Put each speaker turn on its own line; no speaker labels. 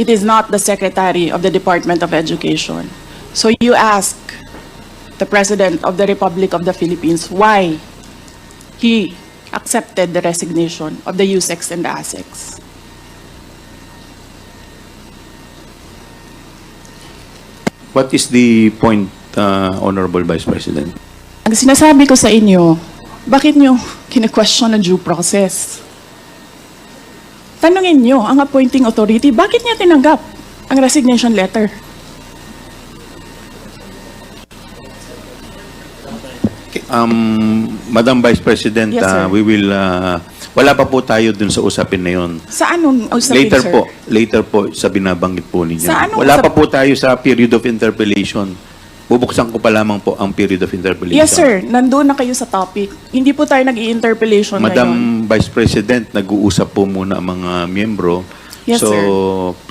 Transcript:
It is not the Secretary of the Department of Education. So you ask the President of the Republic of the Philippines why he accepted the resignation of the USEX and the ASEX.
What is the point, uh, Honorable Vice President?
Ang sinasabi ko sa inyo, bakit nyo kine-question ang due process? Tanungin nyo ang appointing authority, bakit niya tinanggap ang resignation letter?
Um, Madam Vice President,
Yes,
uh, we will, uh, wala pa po tayo dun sa usapin na yun.
Sa anong usapin,
Later
sir?
po, later po sa binabanggit po ninyo.
Sa anong
Wala
usap-
pa po tayo sa period of interpellation. Bubuksan ko pa lamang po ang period of interpellation.
Yes, sir. Nandun na kayo sa topic. Hindi po tayo nag-i-interpellation ngayon.
Madam Vice President, nag-uusap po muna ang mga miyembro.
Yes,
so,
sir.
please